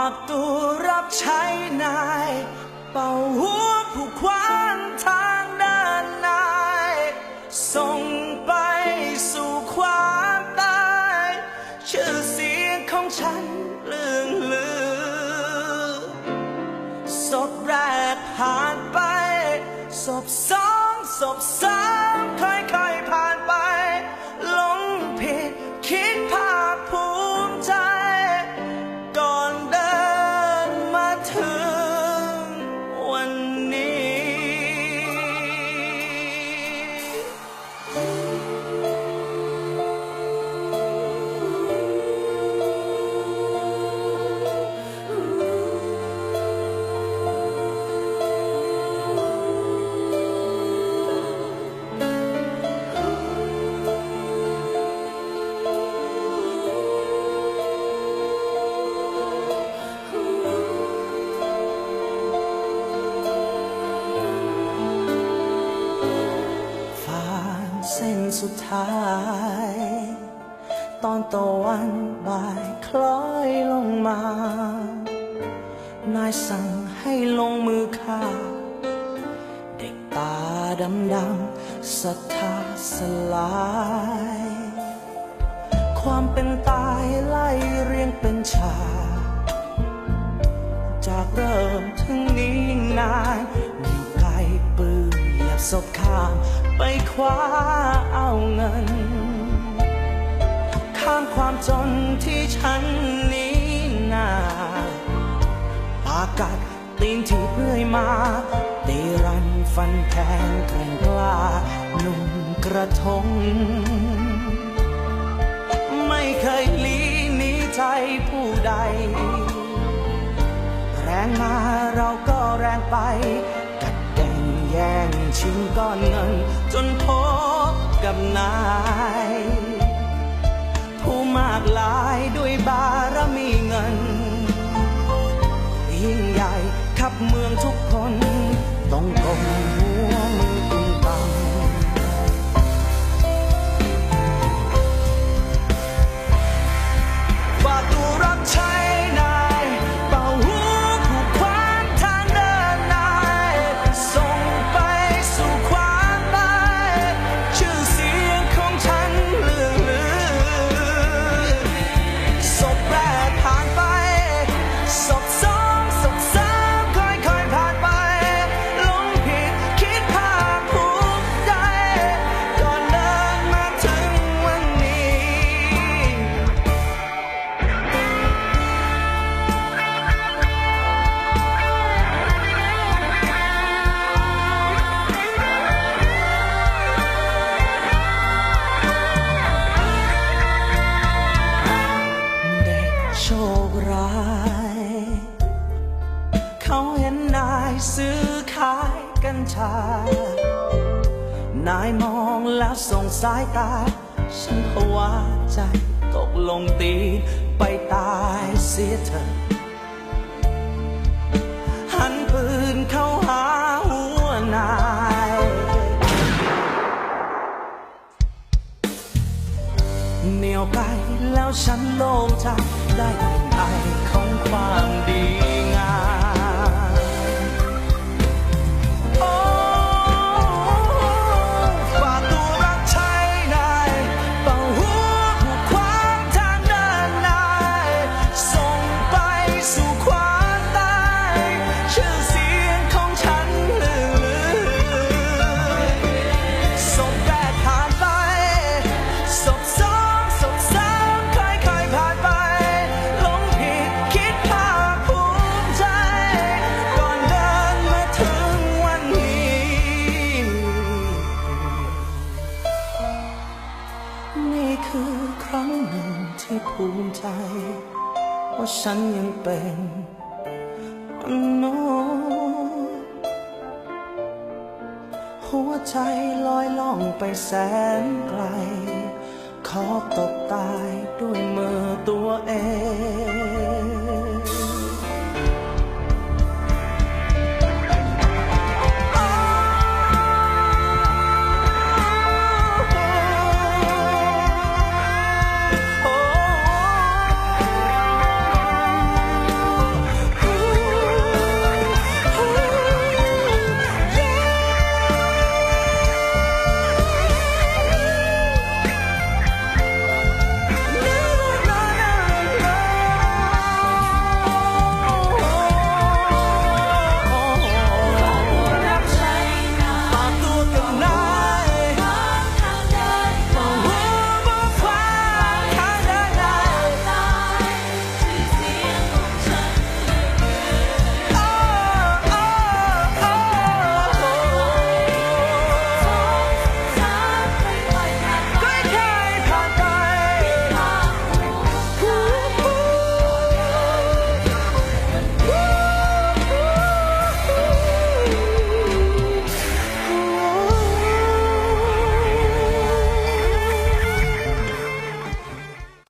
ากตัวรับใช้นาย เป่าหัวผู้ขวางทางเดินนาย ส่งไปสู่ความตาย ชื่อเสียงของฉันเลื่องลือศพแรกผ่านไปศพสองศพสาม ท้าย ตอนตะวันบ่ายคล้อยลงมา นายสั่งให้ลงมือฆ่า เด็กตาดำดำศรัทธาสลาย ความเป็นตายไล่เรียงเป็นฉากจากเริ่มถึงนี้นานนิ้วไกลปืนเหยียบศพข้าม ไปคว้าเอาเงิน ข้ามความจนที่ฉันหนี้นาปากัดตีนที่เพื่อยมาตีรันฟันแทงแกร่งกล้าหนุ่มกระทง ไม่เคยหลีหนีใจผู้ใด แรงมาเราก็แรงไป แย่งชิงก้อนเงิน จนพบกับนาย ผู้มากลายด้วยบารมีเงิน ยิ่งใหญ่ขับเมืองทุก ซื้อขายกัญชา นายมองแล้วส่งสายตา ฉันภาวะใจตกลงตีนไปตายเสียเถอะหันปืนเข้าหาหัวนายเหนียวไกลแล้วฉันโล่งใจได้กลิ่นไอของความดี คือครั้งหนึ่งที่ภูมิใจ ว่าฉันยังเป็นมนุษย์หัวใจลอยล่องไปแสนไกล ขอตกตายด้วยมือตัวเอง